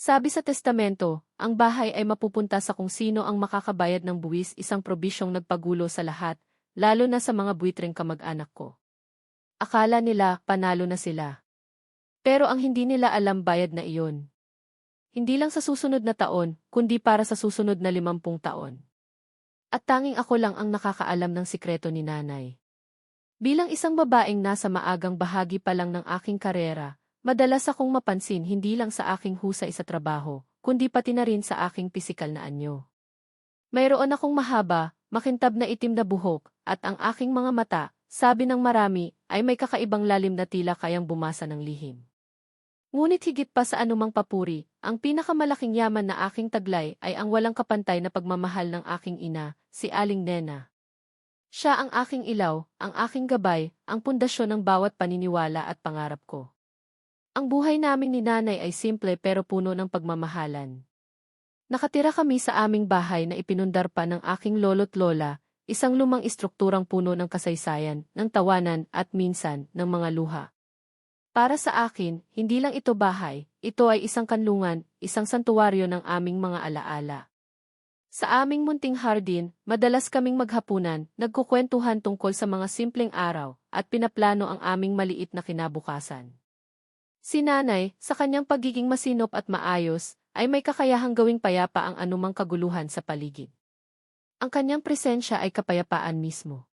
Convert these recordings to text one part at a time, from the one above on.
Sabi sa testamento, ang bahay ay mapupunta sa kung sino ang makakabayad ng buwis isang probisyong nagpagulo sa lahat, lalo na sa mga buitreng kamag-anak ko. Akala nila panalo na sila. Pero ang hindi nila alam bayad na iyon. Hindi lang sa susunod na taon, kundi para sa susunod na limampung taon. At tanging ako lang ang nakakaalam ng sikreto ni nanay. Bilang isang babaeng nasa maagang bahagi pa lang ng aking karera, madalas akong mapansin hindi lang sa aking husay sa trabaho, kundi pati na rin sa aking pisikal na anyo. Mayroon akong mahaba, makintab na itim na buhok, at ang aking mga mata, sabi ng marami, ay may kakaibang lalim na tila kayang bumasa ng lihim. Ngunit higit pa sa anumang papuri, ang pinakamalaking yaman na aking taglay ay ang walang kapantay na pagmamahal ng aking ina, si Aling Nena. Siya ang aking ilaw, ang aking gabay, ang pundasyon ng bawat paniniwala at pangarap ko. Ang buhay namin ni nanay ay simple pero puno ng pagmamahalan. Nakatira kami sa aming bahay na ipinundar pa ng aking lolo't lola, isang lumang istrukturang puno ng kasaysayan, ng tawanan at minsan ng mga luha. Para sa akin, hindi lang ito bahay, ito ay isang kanlungan, isang santuwaryo ng aming mga alaala. Sa aming munting hardin, madalas kaming maghapunan, nagkukwentuhan tungkol sa mga simpleng araw, at pinaplano ang aming maliit na kinabukasan. Si nanay, sa kanyang pagiging masinop at maayos, ay may kakayahang gawing payapa ang anumang kaguluhan sa paligid. Ang kanyang presensya ay kapayapaan mismo.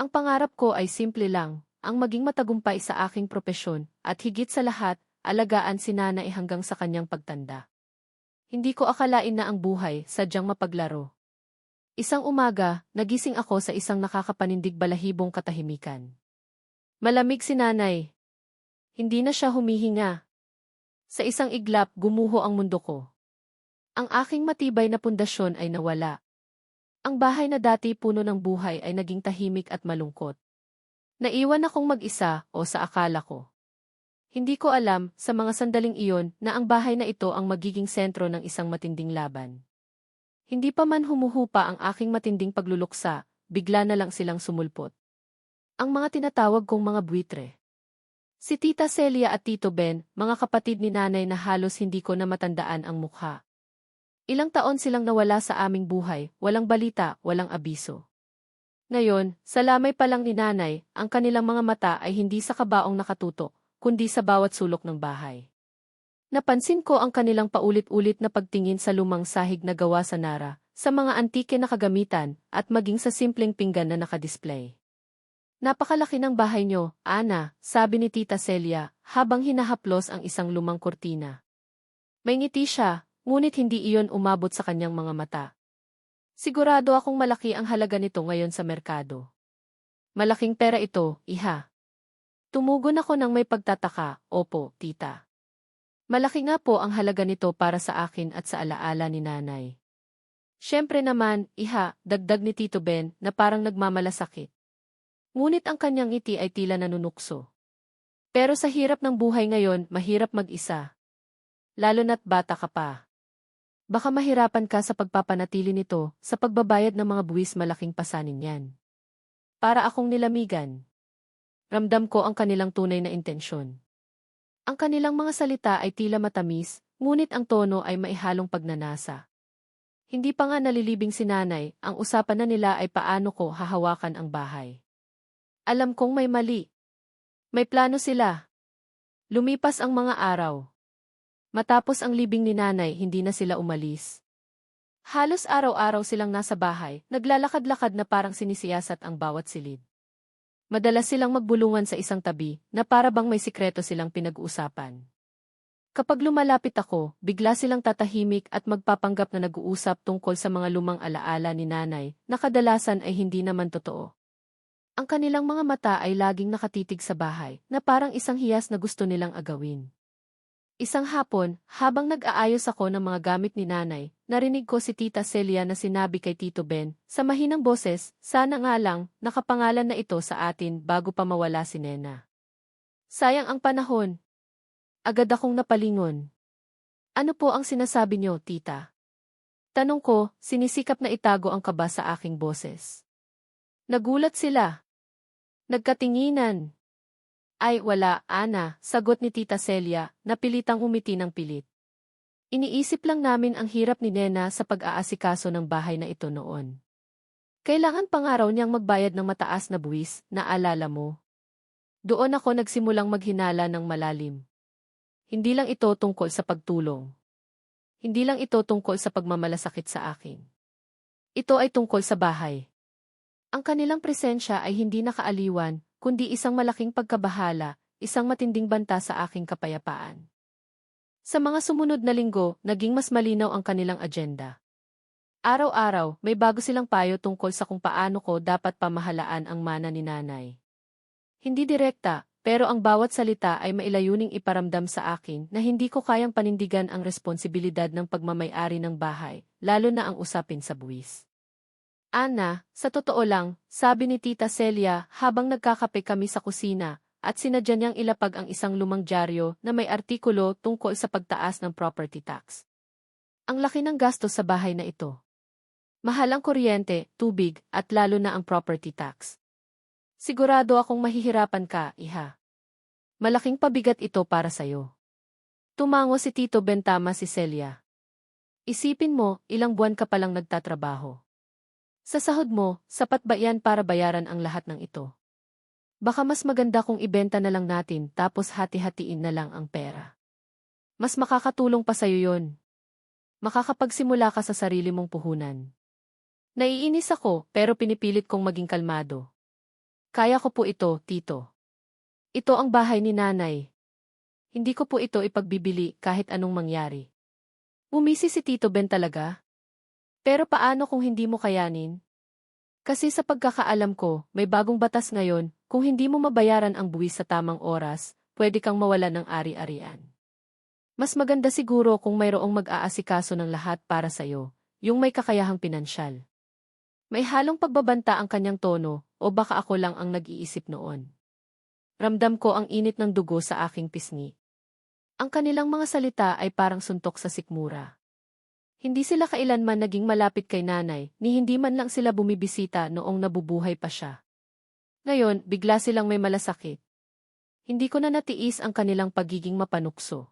Ang pangarap ko ay simple lang, ang maging matagumpay sa aking propesyon, at higit sa lahat, alagaan si nanay hanggang sa kanyang pagtanda. Hindi ko akalain na ang buhay sadyang mapaglaro. Isang umaga, nagising ako sa isang nakakapanindig balahibong katahimikan. Malamig si nanay. Hindi na siya humihinga. Sa isang iglap, gumuho ang mundo ko. Ang aking matibay na pundasyon ay nawala. Ang bahay na dati puno ng buhay ay naging tahimik at malungkot. Naiwan akong mag-isa o sa akala ko. Hindi ko alam sa mga sandaling iyon na ang bahay na ito ang magiging sentro ng isang matinding laban. Hindi pa man humuhupa ang aking matinding pagluluksa, bigla na lang silang sumulpot. Ang mga tinatawag kong mga buitre. Si Tita Celia at Tito Ben, mga kapatid ni nanay na halos hindi ko na matandaan ang mukha. Ilang taon silang nawala sa aming buhay, walang balita, walang abiso. Ngayon, sa lamay pa lang ni nanay, ang kanilang mga mata ay hindi sa kabaong nakatutok, kundi sa bawat sulok ng bahay. Napansin ko ang kanilang paulit-ulit na pagtingin sa lumang sahig na gawa sa Nara, sa mga antike na kagamitan, at maging sa simpleng pinggan na nakadisplay. Napakalaki ng bahay nyo, Ana, sabi ni Tita Celia, habang hinahaplos ang isang lumang kurtina. May ngiti siya, ngunit hindi iyon umabot sa kanyang mga mata. Sigurado akong malaki ang halaga nito ngayon sa merkado. Malaking pera ito, iha. Tumugon ako ng may pagtataka, opo, tita. Malaki nga po ang halaga nito para sa akin at sa alaala ni nanay. Siyempre naman, iha, dagdag ni Tito Ben na parang nagmamalasakit. Ngunit ang kanyang ngiti ay tila nanunukso. Pero sa hirap ng buhay ngayon, mahirap mag-isa. Lalo na't bata ka pa. Baka mahirapan ka sa pagpapanatili nito, sa pagbabayad ng mga buwis malaking pasanin yan. Para akong nilamigan. Ramdam ko ang kanilang tunay na intensyon. Ang kanilang mga salita ay tila matamis, ngunit ang tono ay maihalong pagnanasa. Hindi pa nga nalilibing si nanay, ang usapan na nila ay paano ko hahawakan ang bahay. Alam kong may mali. May plano sila. Lumipas ang mga araw. Matapos ang libing ni nanay, hindi na sila umalis. Halos araw-araw silang nasa bahay, naglalakad-lakad na parang sinisiyasat ang bawat silid. Madalas silang magbulungan sa isang tabi, na para bang may sikreto silang pinag-uusapan. Kapag lumalapit ako, bigla silang tatahimik at magpapanggap na nag-uusap tungkol sa mga lumang alaala ni nanay, na kadalasan ay hindi naman totoo. Ang kanilang mga mata ay laging nakatitig sa bahay, na parang isang hiyas na gusto nilang agawin. Isang hapon, habang nag-aayos ako ng mga gamit ni nanay, narinig ko si Tita Celia na sinabi kay Tito Ben, sa mahinang boses, sana nga lang, nakapangalan na ito sa atin bago pa mawala si Nena. Sayang ang panahon. Agad akong napalingon. Ano po ang sinasabi niyo, tita? Tanong ko, sinisikap na itago ang kaba sa aking boses. Nagulat sila. Nagkatinginan. Ay, wala, Ana, sagot ni Tita Celia, napilitang umiti ng pilit. Iniisip lang namin ang hirap ni Nena sa pag-aasikaso ng bahay na ito noon. Kailangan pangaraw niyang magbayad ng mataas na buwis, naalala mo. Doon ako nagsimulang maghinala ng malalim. Hindi lang ito tungkol sa pagtulong. Hindi lang ito tungkol sa pagmamalasakit sa akin. Ito ay tungkol sa bahay. Ang kanilang presensya ay hindi nakaaliwan, kundi isang malaking pagkabahala, isang matinding banta sa aking kapayapaan. Sa mga sumunod na linggo, naging mas malinaw ang kanilang agenda. Araw-araw, may bago silang payo tungkol sa kung paano ko dapat pamahalaan ang mana ni nanay. Hindi direkta, pero ang bawat salita ay mailayuning iparamdam sa akin na hindi ko kayang panindigan ang responsibilidad ng pagmamayari ng bahay, lalo na ang usapin sa buwis. Ana, sa totoo lang, sabi ni Tita Celia habang nagkakape kami sa kusina, at sinadya niyang ilapag ang isang lumang dyaryo na may artikulo tungkol sa pagtaas ng property tax. Ang laki ng gastos sa bahay na ito. Mahal ang kuryente, tubig, at lalo na ang property tax. Sigurado akong mahihirapan ka, iha. Malaking pabigat ito para sa'yo. Tumango si Tito Bentama si Celia. Isipin mo, ilang buwan ka palang nagtatrabaho. Sa sahod mo, sapat ba yan para bayaran ang lahat ng ito? Baka mas maganda kung ibenta na lang natin tapos hati-hatiin na lang ang pera. Mas makakatulong pa sa'yo yon. Makakapagsimula ka sa sarili mong puhunan. Naiinis ako pero pinipilit kong maging kalmado. Kaya ko po ito, tito. Ito ang bahay ni nanay. Hindi ko po ito ipagbibili kahit anong mangyari. Umisi si Tito Ben talaga? Pero paano kung hindi mo kayanin? Kasi sa pagkakaalam ko, may bagong batas ngayon, kung hindi mo mabayaran ang buwis sa tamang oras, pwede kang mawalan ng ari-arian. Mas maganda siguro kung mayroong mag-aasikaso ng lahat para sa'yo, yung may kakayahang pinansyal. May halong pagbabanta ang kanyang tono, o baka ako lang ang nag-iisip noon. Ramdam ko ang init ng dugo sa aking pisngi. Ang kanilang mga salita ay parang suntok sa sikmura. Hindi sila kailanman naging malapit kay nanay, ni hindi man lang sila bumibisita noong nabubuhay pa siya. Ngayon, bigla silang may malasakit. Hindi ko na natiis ang kanilang pagiging mapanukso.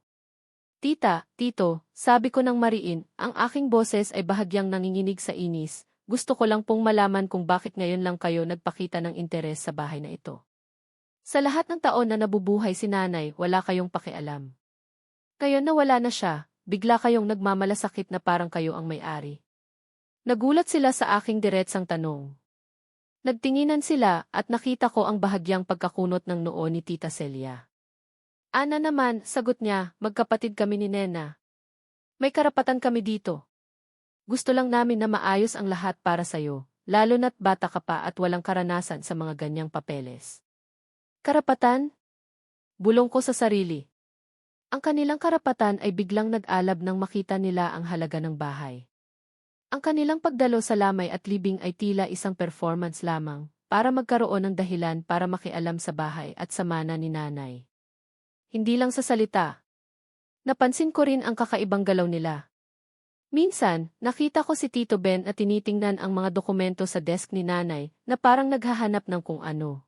Tita, tito, sabi ko ng mariin, ang aking boses ay bahagyang nanginginig sa inis, gusto ko lang pong malaman kung bakit ngayon lang kayo nagpakita ng interes sa bahay na ito. Sa lahat ng taon na nabubuhay si nanay, wala kayong pakialam. Ngayon na wala na siya, bigla kayong nagmamalasakit na parang kayo ang may-ari. Nagulat sila sa aking diretsang tanong. Nagtinginan sila at nakita ko ang bahagyang pagkakunot ng noo ni Tita Celia. Ana naman, sagot niya, magkapatid kami ni Nena. May karapatan kami dito. Gusto lang namin na maayos ang lahat para sa'yo, lalo na't bata ka pa at walang karanasan sa mga ganyang papeles. Karapatan? Bulong ko sa sarili. Ang kanilang karapatan ay biglang nag-alab nang makita nila ang halaga ng bahay. Ang kanilang pagdalo sa lamay at libing ay tila isang performance lamang, para magkaroon ng dahilan para makialam sa bahay at sa mana ni nanay. Hindi lang sa salita. Napansin ko rin ang kakaibang galaw nila. Minsan, nakita ko si Tito Ben at tinitingnan ang mga dokumento sa desk ni nanay na parang naghahanap ng kung ano.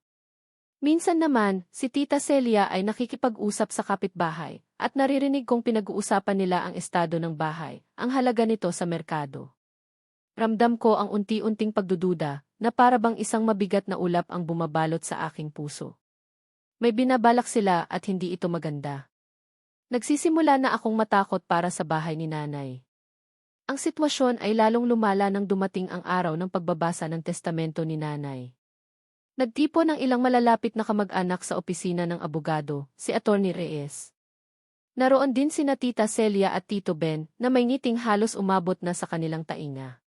Minsan naman, si Tita Celia ay nakikipag-usap sa kapitbahay, at naririnig kong pinag-uusapan nila ang estado ng bahay, ang halaga nito sa merkado. Ramdam ko ang unti-unting pagdududa, na para bang isang mabigat na ulap ang bumabalot sa aking puso. May binabalak sila at hindi ito maganda. Nagsisimula na akong matakot para sa bahay ni nanay. Ang sitwasyon ay lalong lumala nang dumating ang araw ng pagbabasa ng testamento ni nanay. Nagtipo ng ilang malalapit na kamag-anak sa opisina ng abogado, si Attorney Reyes. Naroon din sina Tita Celia at Tito Ben na may ngiting halos umabot na sa kanilang tainga.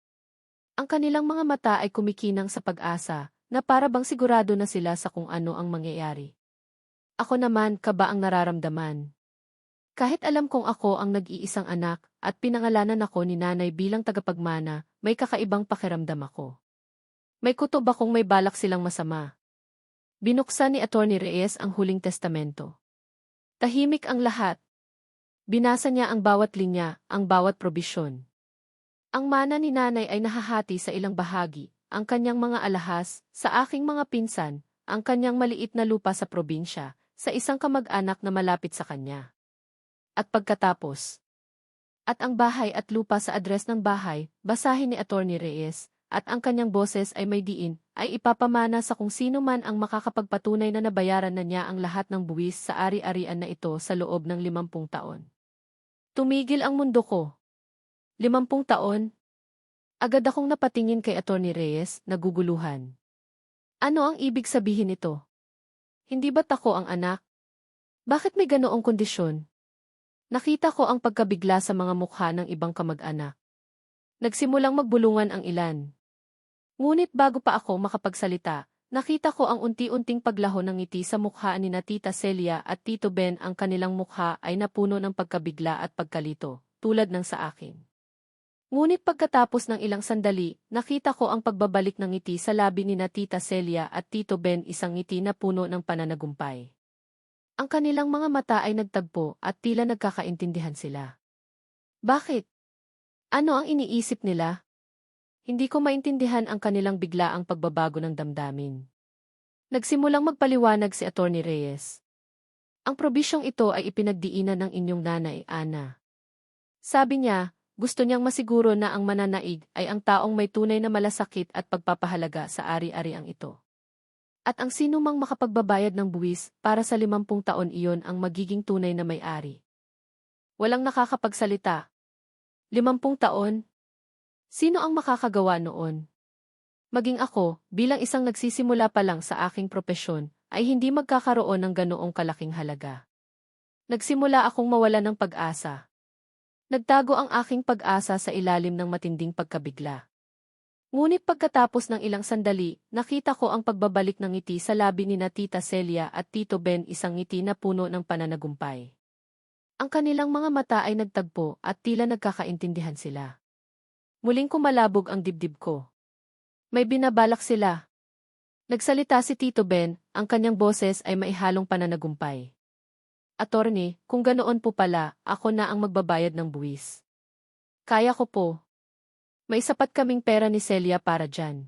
Ang kanilang mga mata ay kumikinang sa pag-asa na para bang sigurado na sila sa kung ano ang mangyayari. Ako naman, kaba ang nararamdaman. Kahit alam kong ako ang nag-iisang anak at pinangalanan ako ni nanay bilang tagapagmana, may kakaibang pakiramdam ako. May kutob akong may balak silang masama. Binuksan ni Attorney Reyes ang huling testamento. Tahimik ang lahat. Binasa niya ang bawat linya, ang bawat probisyon. Ang mana ni nanay ay nahahati sa ilang bahagi, ang kanyang mga alahas, sa aking mga pinsan, ang kanyang maliit na lupa sa probinsya, sa isang kamag-anak na malapit sa kanya. At pagkatapos, At ang bahay at lupa sa address ng bahay, basahin ni Attorney Reyes, at ang kanyang boses ay may diin, ay ipapamana sa kung sino man ang makakapagpatunay na nabayaran na niya ang lahat ng buwis sa ari-arian na ito sa loob ng limampung taon. Tumigil ang mundo ko. Limampung taon? Agad akong napatingin kay Attorney Reyes, naguguluhan. Ano ang ibig sabihin nito? Hindi ba't ako ang anak? Bakit may ganoong kondisyon? Nakita ko ang pagkabigla sa mga mukha ng ibang kamag-anak. Nagsimulang magbulungan ang ilan. Ngunit bago pa ako makapagsalita, nakita ko ang unti-unting paglaho ng ngiti sa mukha ni na Tita Celia at Tito Ben ang kanilang mukha ay napuno ng pagkabigla at pagkalito, tulad ng sa akin. Ngunit pagkatapos ng ilang sandali, nakita ko ang pagbabalik ng ngiti sa labi ni na Tita Celia at Tito Ben isang ngiti na puno ng pananagumpay. Ang kanilang mga mata ay nagtagpo at tila nagkakaintindihan sila. Bakit? Ano ang iniisip nila? Hindi ko maintindihan ang kanilang biglaang pagbabago ng damdamin. Nagsimulang magpaliwanag si Attorney Reyes. Ang probisyong ito ay ipinagdiinan ng inyong nanay, Ana. Sabi niya, gusto niyang masiguro na ang mananaig ay ang taong may tunay na malasakit at pagpapahalaga sa ari-ariang ito. At ang sinumang makapagbabayad ng buwis para sa limampung taon iyon ang magiging tunay na may-ari. Walang nakakapagsalita. Limampung taon? Sino ang makakagawa noon? Maging ako, bilang isang nagsisimula pa lang sa aking propesyon, ay hindi magkakaroon ng ganoong kalaking halaga. Nagsimula akong mawala ng pag-asa. Nagtago ang aking pag-asa sa ilalim ng matinding pagkabigla. Ngunit pagkatapos ng ilang sandali, nakita ko ang pagbabalik ng ngiti sa labi ni na Tita Celia at Tito Ben isang ngiti na puno ng pananagumpay. Ang kanilang mga mata ay nagtagpo at tila nagkakaintindihan sila. Muling kumalabog ang dibdib ko. May binabalak sila. Nagsalita si Tito Ben, ang kanyang boses ay maihalong pananagumpay. Attorney, kung ganoon po pala, ako na ang magbabayad ng buwis. Kaya ko po, may sapat kaming pera ni Celia para dyan.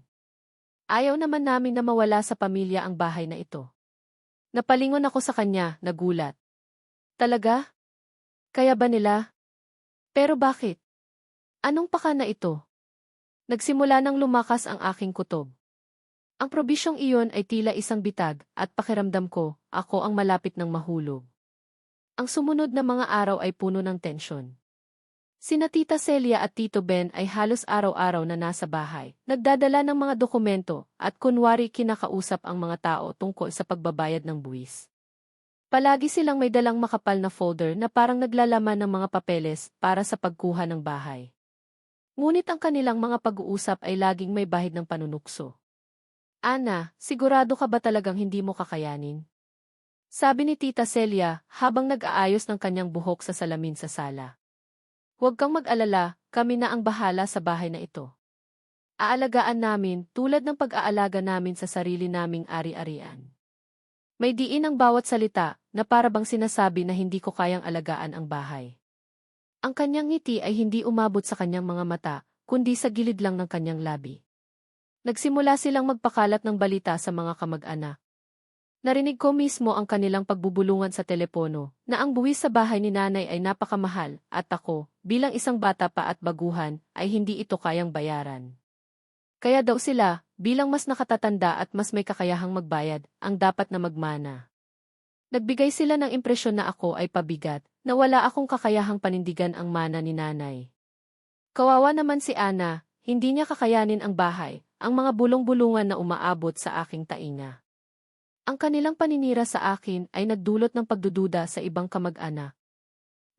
Ayaw naman namin na mawala sa pamilya ang bahay na ito. Napalingon ako sa kanya, nagulat. Talaga? Kaya ba nila? Pero bakit? Anong paka na ito? Nagsimula nang lumakas ang aking kutob. Ang probisyong iyon ay tila isang bitag at pakiramdam ko, ako ang malapit ng mahulog. Ang sumunod na mga araw ay puno ng tensyon. Sina Tita Celia at Tito Ben ay halos araw-araw na nasa bahay, nagdadala ng mga dokumento at kunwari kinakausap ang mga tao tungkol sa pagbabayad ng buwis. Palagi silang may dalang makapal na folder na parang naglalaman ng mga papeles para sa pagkuha ng bahay. Ngunit ang kanilang mga pag-uusap ay laging may bahid ng panunukso. Ana, sigurado ka ba talagang hindi mo kakayanin? Sabi ni Tita Celia habang nag-aayos ng kanyang buhok sa salamin sa sala. Huwag kang mag-alala, kami na ang bahala sa bahay na ito. Aalagaan namin tulad ng pag-aalaga namin sa sarili naming ari-arian. May diin ang bawat salita na para bang sinasabi na hindi ko kayang alagaan ang bahay. Ang kanyang ngiti ay hindi umabot sa kanyang mga mata, kundi sa gilid lang ng kanyang labi. Nagsimula silang magpakalat ng balita sa mga kamag-anak. Narinig ko mismo ang kanilang pagbubulungan sa telepono, na ang buwis sa bahay ni nanay ay napakamahal, at ako, bilang isang bata pa at baguhan, ay hindi ito kayang bayaran. Kaya daw sila, bilang mas nakatatanda at mas may kakayahang magbayad, ang dapat na magmana. Nagbigay sila ng impresyon na ako ay pabigat, na wala akong kakayahang panindigan ang mana ni nanay. Kawawa naman si Ana, hindi niya kakayanin ang bahay, ang mga bulong-bulungan na umaabot sa aking tainga. Ang kanilang paninira sa akin ay nagdulot ng pagdududa sa ibang kamag-anak.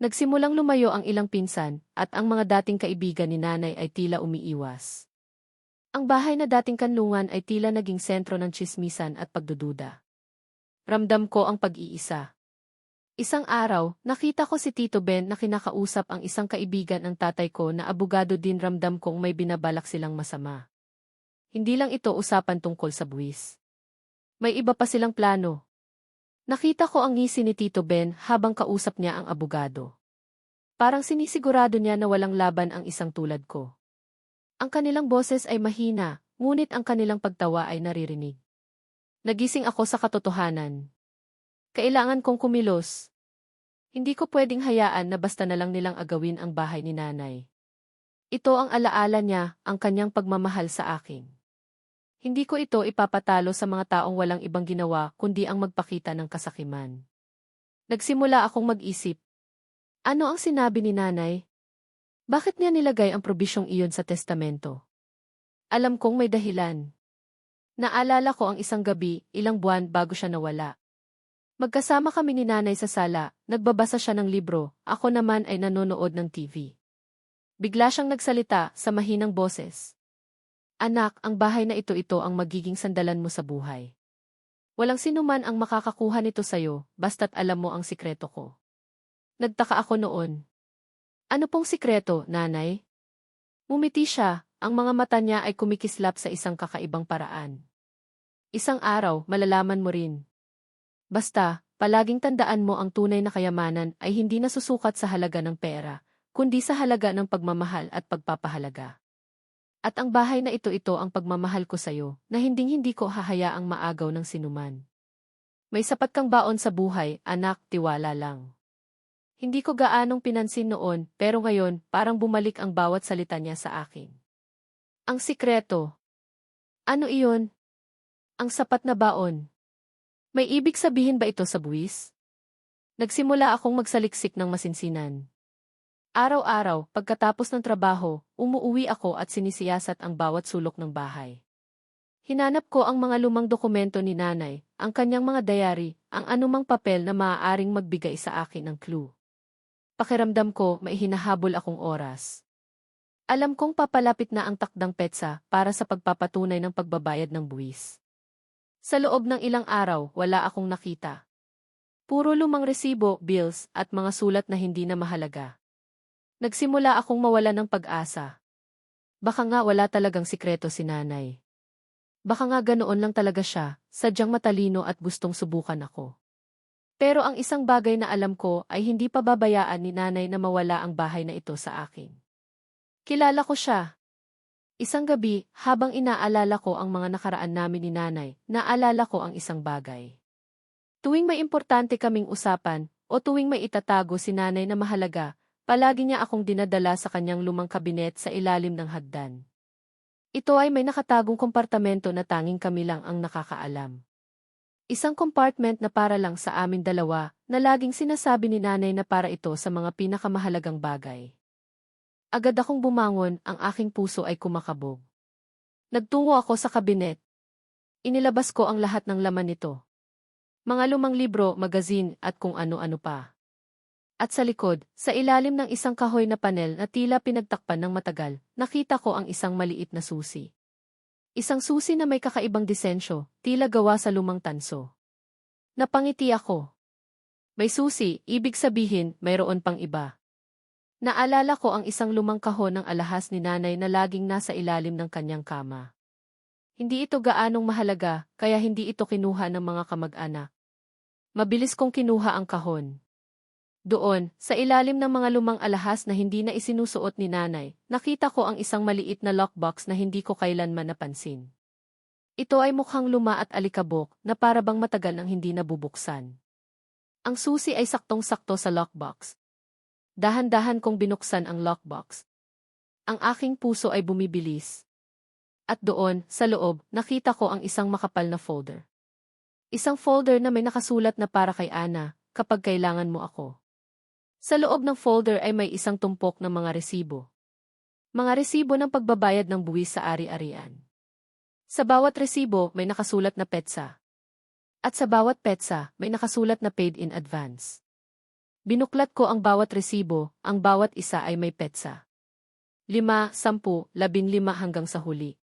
Nagsimulang lumayo ang ilang pinsan, at ang mga dating kaibigan ni nanay ay tila umiiwas. Ang bahay na dating kanlungan ay tila naging sentro ng chismisan at pagdududa. Ramdam ko ang pag-iisa. Isang araw, nakita ko si Tito Ben na kinakausap ang isang kaibigan ng tatay ko na abogado din ramdam kong may binabalak silang masama. Hindi lang ito usapan tungkol sa buwis. May iba pa silang plano. Nakita ko ang ngisi ni Tito Ben habang kausap niya ang abogado. Parang sinisigurado niya na walang laban ang isang tulad ko. Ang kanilang boses ay mahina, ngunit ang kanilang pagtawa ay naririnig. Nagising ako sa katotohanan. Kailangan kong kumilos. Hindi ko pwedeng hayaan na basta na lang nilang agawin ang bahay ni nanay. Ito ang alaala niya, ang kanyang pagmamahal sa akin. Hindi ko ito ipapatalo sa mga taong walang ibang ginawa kundi ang magpakita ng kasakiman. Nagsimula akong mag-isip. Ano ang sinabi ni nanay? Bakit niya nilagay ang probisyong iyon sa testamento? Alam kong may dahilan. Naalala ko ang isang gabi, ilang buwan bago siya nawala. Magkasama kami ni nanay sa sala, nagbabasa siya ng libro, ako naman ay nanonood ng TV. Bigla siyang nagsalita sa mahinang boses. Anak, ang bahay na ito-ito ang magiging sandalan mo sa buhay. Walang sinuman ang makakakuha nito sa'yo, basta't alam mo ang sikreto ko. Nagtaka ako noon. Ano pong sikreto, nanay? Mumiti siya, ang mga mata niya ay kumikislap sa isang kakaibang paraan. Isang araw, malalaman mo rin. Basta, palaging tandaan mo ang tunay na kayamanan ay hindi nasusukat sa halaga ng pera, kundi sa halaga ng pagmamahal at pagpapahalaga. At ang bahay na ito-ito ang pagmamahal ko sa'yo, na hinding-hindi ko hahayaang maagaw ng sinuman. May sapat kang baon sa buhay, anak, tiwala lang. Hindi ko gaanong pinansin noon, pero ngayon, parang bumalik ang bawat salita niya sa akin. Ang sikreto. Ano iyon? Ang sapat na baon. May ibig sabihin ba ito sa buwis? Nagsimula akong magsaliksik ng masinsinan. Araw-araw, pagkatapos ng trabaho, umuuwi ako at sinisiyasat ang bawat sulok ng bahay. Hinanap ko ang mga lumang dokumento ni nanay, ang kanyang mga diary, ang anumang papel na maaaring magbigay sa akin ng clue. Pakiramdam ko, may hinahabol akong oras. Alam kong papalapit na ang takdang petsa para sa pagpapatunay ng pagbabayad ng buwis. Sa loob ng ilang araw, wala akong nakita. Puro lumang resibo, bills, at mga sulat na hindi na mahalaga. Nagsimula akong mawala ng pag-asa. Baka nga wala talagang sikreto si nanay. Baka nga ganoon lang talaga siya, sadyang matalino at gustong subukan ako. Pero ang isang bagay na alam ko ay hindi pa babayaan ni nanay na mawala ang bahay na ito sa akin. Kilala ko siya. Isang gabi, habang inaalala ko ang mga nakaraan namin ni nanay, naalala ko ang isang bagay. Tuwing may importante kaming usapan, o tuwing may itatago si nanay na mahalaga, Palagi niya akong dinadala sa kanyang lumang kabinet sa ilalim ng hagdan. Ito ay may nakatagong kompartamento na tanging kami lang ang nakakaalam. Isang compartment na para lang sa amin dalawa, na laging sinasabi ni nanay na para ito sa mga pinakamahalagang bagay. Agad akong bumangon, ang aking puso ay kumakabog. Nagtungo ako sa kabinet. Inilabas ko ang lahat ng laman nito. Mga lumang libro, magazine, at kung ano-ano pa. At sa likod, sa ilalim ng isang kahoy na panel na tila pinagtakpan ng matagal, nakita ko ang isang maliit na susi. Isang susi na may kakaibang disensyo, tila gawa sa lumang tanso. Napangiti ako. May susi, ibig sabihin, mayroon pang iba. Naalala ko ang isang lumang kahon ng alahas ni nanay na laging nasa ilalim ng kanyang kama. Hindi ito gaanong mahalaga, kaya hindi ito kinuha ng mga kamag-anak. Mabilis kong kinuha ang kahon. Doon, sa ilalim ng mga lumang alahas na hindi na isinusuot ni nanay, nakita ko ang isang maliit na lockbox na hindi ko kailanman napansin. Ito ay mukhang luma at alikabok na para bang matagal nang hindi nabubuksan. Ang susi ay saktong-sakto sa lockbox. Dahan-dahan kong binuksan ang lockbox. Ang aking puso ay bumibilis. At doon, sa loob, nakita ko ang isang makapal na folder. Isang folder na may nakasulat na para kay Ana, kapag kailangan mo ako. Sa loob ng folder ay may isang tumpok ng mga resibo. Mga resibo ng pagbabayad ng buwis sa ari-arian. Sa bawat resibo may nakasulat na petsa. At sa bawat petsa may nakasulat na paid in advance. Binuklat ko ang bawat resibo, ang bawat isa ay may petsa. Lima, sampu, labin lima hanggang sa huli.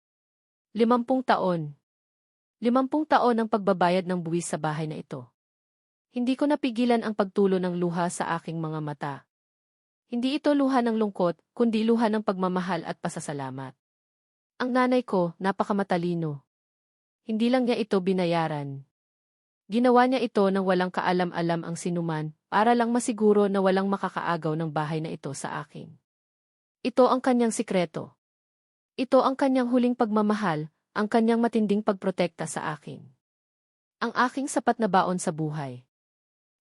Limampung taon. Limampung taon ang pagbabayad ng buwis sa bahay na ito. Hindi ko napigilan ang pagtulo ng luha sa aking mga mata. Hindi ito luha ng lungkot, kundi luha ng pagmamahal at pasasalamat. Ang nanay ko, napakamatalino. Hindi lang niya ito binayaran. Ginawa niya ito nang walang kaalam-alam ang sinuman, para lang masiguro na walang makakaagaw ng bahay na ito sa akin. Ito ang kanyang sikreto. Ito ang kanyang huling pagmamahal, ang kanyang matinding pagprotekta sa akin. Ang aking sapat na baon sa buhay.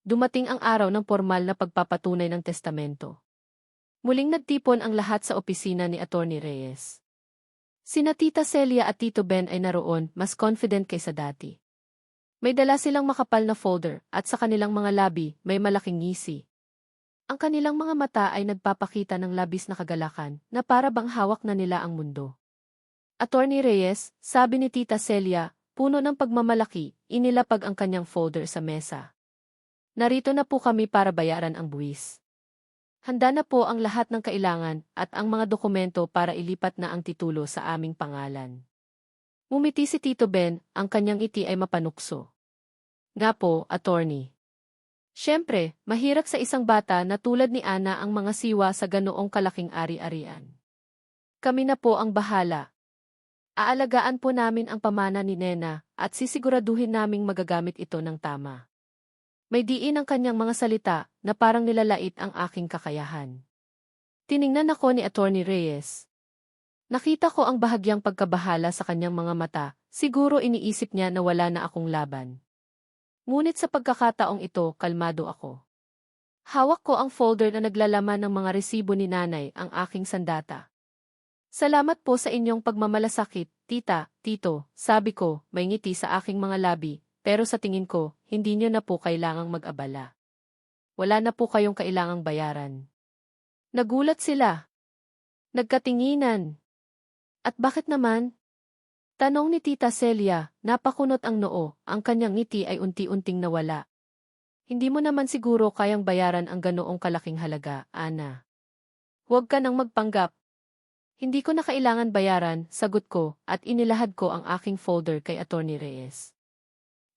Dumating ang araw ng formal na pagpapatunay ng testamento. Muling nagtipon ang lahat sa opisina ni Attorney Reyes. Sina Tita Celia at Tito Ben ay naroon, mas confident kaysa dati. May dala silang makapal na folder, at sa kanilang mga labi, may malaking ngisi. Ang kanilang mga mata ay nagpapakita ng labis na kagalakan, na para bang hawak na nila ang mundo. Attorney Reyes, sabi ni Tita Celia, puno ng pagmamalaki, inilapag ang kanyang folder sa mesa. Narito na po kami para bayaran ang buwis. Handa na po ang lahat ng kailangan at ang mga dokumento para ilipat na ang titulo sa aming pangalan. Umiti si Tito Ben, ang kanyang iti ay mapanukso. Nga po, attorney. Siyempre, mahirap sa isang bata na tulad ni Ana ang mga siwa sa ganoong kalaking ari-arian. Kami na po ang bahala. Aalagaan po namin ang pamana ni Nena at sisiguraduhin naming magagamit ito ng tama. May diin ang kanyang mga salita na parang nilalait ang aking kakayahan. Tiningnan ako ni Attorney Reyes. Nakita ko ang bahagyang pagkabahala sa kanyang mga mata, siguro iniisip niya na wala na akong laban. Ngunit sa pagkakataong ito, kalmado ako. Hawak ko ang folder na naglalaman ng mga resibo ni nanay ang aking sandata. Salamat po sa inyong pagmamalasakit, tita, tito, sabi ko, may ngiti sa aking mga labi, pero sa tingin ko, hindi nyo na po kailangang mag-abala. Wala na po kayong kailangang bayaran. Nagulat sila. Nagkatinginan. At bakit naman? Tanong ni Tita Celia, napakunot ang noo, ang kanyang ngiti ay unti-unting nawala. Hindi mo naman siguro kayang bayaran ang ganoong kalaking halaga, Ana. Huwag ka nang magpanggap. Hindi ko na kailangan bayaran, sagot ko, at inilahad ko ang aking folder kay Attorney Reyes.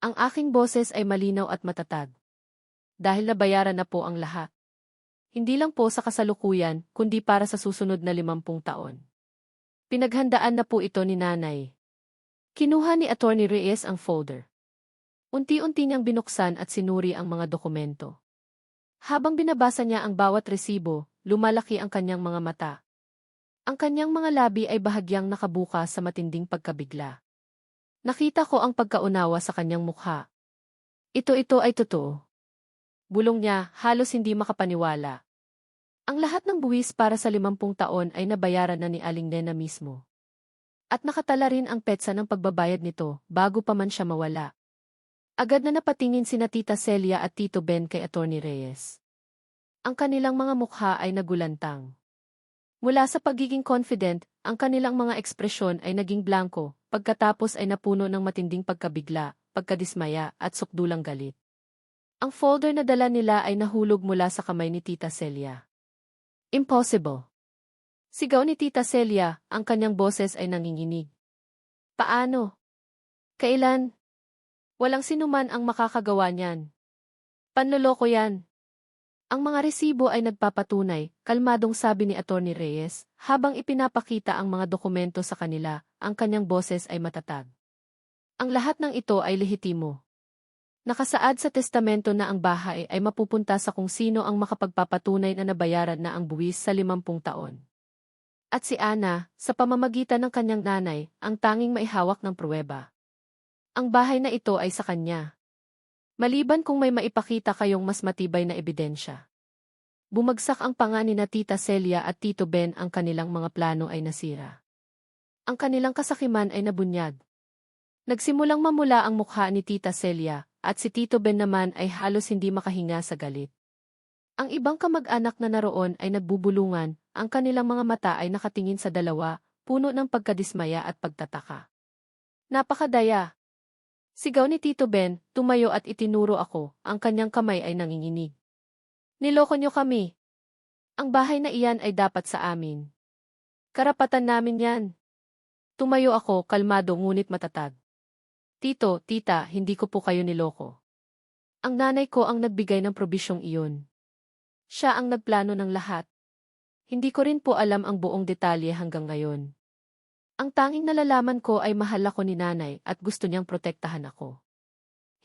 Ang aking boses ay malinaw at matatag. Dahil nabayaran na po ang lahat. Hindi lang po sa kasalukuyan, kundi para sa susunod na limampung taon. Pinaghandaan na po ito ni nanay. Kinuha ni Attorney Reyes ang folder. Unti-unti niyang binuksan at sinuri ang mga dokumento. Habang binabasa niya ang bawat resibo, lumalaki ang kanyang mga mata. Ang kanyang mga labi ay bahagyang nakabuka sa matinding pagkabigla. Nakita ko ang pagkaunawa sa kanyang mukha. Ito-ito ay totoo. Bulong niya, halos hindi makapaniwala. Ang lahat ng buwis para sa limampung taon ay nabayaran na ni Aling Nena mismo. At nakatala rin ang petsa ng pagbabayad nito bago pa man siya mawala. Agad na napatingin sina Tita Celia at Tito Ben kay Attorney Reyes. Ang kanilang mga mukha ay nagulantang. Mula sa pagiging confident, ang kanilang mga ekspresyon ay naging blanco, pagkatapos ay napuno ng matinding pagkabigla, pagkadismaya at sukdulang galit. Ang folder na dala nila ay nahulog mula sa kamay ni Tita Celia. Impossible. Sigaw ni Tita Celia, ang kanyang boses ay nanginginig. Paano? Kailan? Walang sinuman ang makakagawa niyan. Panloloko yan. Ang mga resibo ay nagpapatunay, kalmadong sabi ni Attorney Reyes, habang ipinapakita ang mga dokumento sa kanila, ang kanyang boses ay matatag. Ang lahat ng ito ay lehitimo. Nakasaad sa testamento na ang bahay ay mapupunta sa kung sino ang makapagpapatunay na nabayaran na ang buwis sa limampung taon. At si Ana, sa pamamagitan ng kanyang nanay, ang tanging maihawak ng pruweba. Ang bahay na ito ay sa kanya. Maliban kung may maipakita kayong mas matibay na ebidensya. Bumagsak ang panga ni na Tita Celia at Tito Ben ang kanilang mga plano ay nasira. Ang kanilang kasakiman ay nabunyag. Nagsimulang mamula ang mukha ni Tita Celia, at si Tito Ben naman ay halos hindi makahinga sa galit. Ang ibang kamag-anak na naroon ay nagbubulungan, ang kanilang mga mata ay nakatingin sa dalawa, puno ng pagkadismaya at pagtataka. Napakadaya, Sigaw ni Tito Ben, tumayo at itinuro ako, ang kanyang kamay ay nanginginig. Niloko niyo kami. Ang bahay na iyan ay dapat sa amin. Karapatan namin yan. Tumayo ako, kalmado ngunit matatag. Tito, tita, hindi ko po kayo niloko. Ang nanay ko ang nagbigay ng probisyong iyon. Siya ang nagplano ng lahat. Hindi ko rin po alam ang buong detalye hanggang ngayon. Ang tanging nalalaman ko ay mahal ako ni nanay at gusto niyang protektahan ako.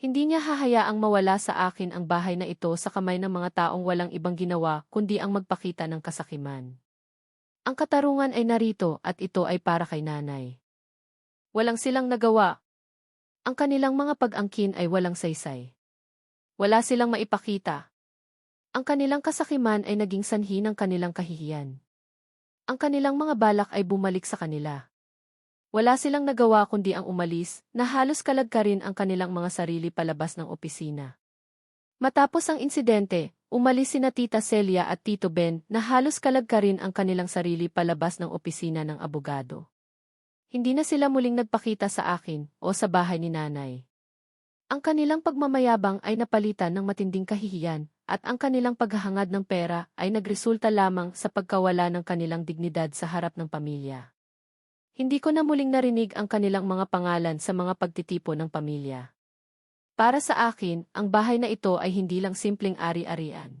Hindi niya hahayaang mawala sa akin ang bahay na ito sa kamay ng mga taong walang ibang ginawa kundi ang magpakita ng kasakiman. Ang katarungan ay narito at ito ay para kay nanay. Walang silang nagawa. Ang kanilang mga pag-angkin ay walang saysay. Wala silang maipakita. Ang kanilang kasakiman ay naging sanhi ng kanilang kahihiyan. Ang kanilang mga balak ay bumalik sa kanila. Wala silang nagawa kundi ang umalis, na halos kalagkarin ang kanilang mga sarili palabas ng opisina. Matapos ang insidente, umalis sina Tita Celia at Tito Ben na halos kalagkarin ang kanilang sarili palabas ng opisina ng abogado. Hindi na sila muling nagpakita sa akin o sa bahay ni nanay. Ang kanilang pagmamayabang ay napalitan ng matinding kahihiyan, at ang kanilang paghahangad ng pera ay nagresulta lamang sa pagkawala ng kanilang dignidad sa harap ng pamilya. Hindi ko na muling narinig ang kanilang mga pangalan sa mga pagtitipo ng pamilya. Para sa akin, ang bahay na ito ay hindi lang simpleng ari-arian.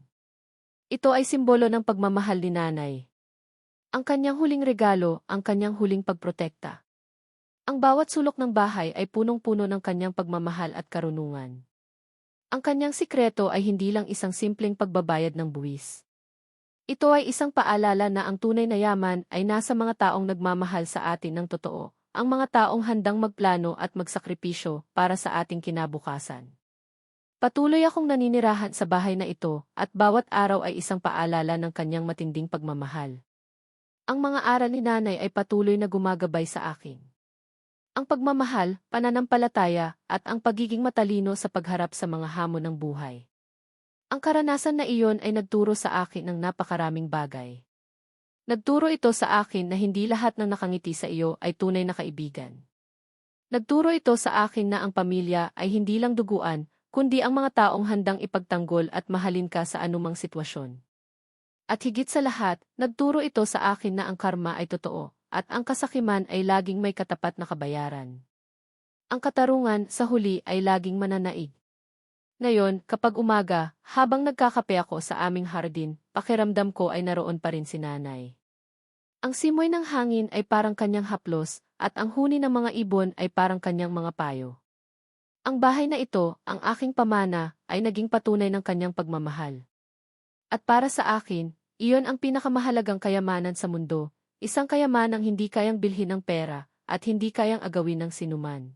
Ito ay simbolo ng pagmamahal ni nanay. Ang kanyang huling regalo, ang kanyang huling pagprotekta. Ang bawat sulok ng bahay ay punong-puno ng kanyang pagmamahal at karunungan. Ang kanyang sikreto ay hindi lang isang simpleng pagbabayad ng buwis. Ito ay isang paalala na ang tunay na yaman ay nasa mga taong nagmamahal sa atin ng totoo, ang mga taong handang magplano at magsakripisyo para sa ating kinabukasan. Patuloy akong naninirahan sa bahay na ito at bawat araw ay isang paalala ng kanyang matinding pagmamahal. Ang mga aral ni nanay ay patuloy na gumagabay sa akin. Ang pagmamahal, pananampalataya, at ang pagiging matalino sa pagharap sa mga hamon ng buhay. Ang karanasan na iyon ay nagturo sa akin ng napakaraming bagay. Nagturo ito sa akin na hindi lahat ng nakangiti sa iyo ay tunay na kaibigan. Nagturo ito sa akin na ang pamilya ay hindi lang duguan, kundi ang mga taong handang ipagtanggol at mahalin ka sa anumang sitwasyon. At higit sa lahat, nagturo ito sa akin na ang karma ay totoo, at ang kasakiman ay laging may katapat na kabayaran. Ang katarungan sa huli ay laging mananaig. Ngayon, kapag umaga, habang nagkakape ako sa aming hardin, pakiramdam ko ay naroon pa rin si nanay. Ang simoy ng hangin ay parang kanyang haplos, at ang huni ng mga ibon ay parang kanyang mga payo. Ang bahay na ito, ang aking pamana, ay naging patunay ng kanyang pagmamahal. At para sa akin, iyon ang pinakamahalagang kayamanan sa mundo, Isang kayamanang hindi kayang bilhin ng pera at hindi kayang agawin ng sinuman.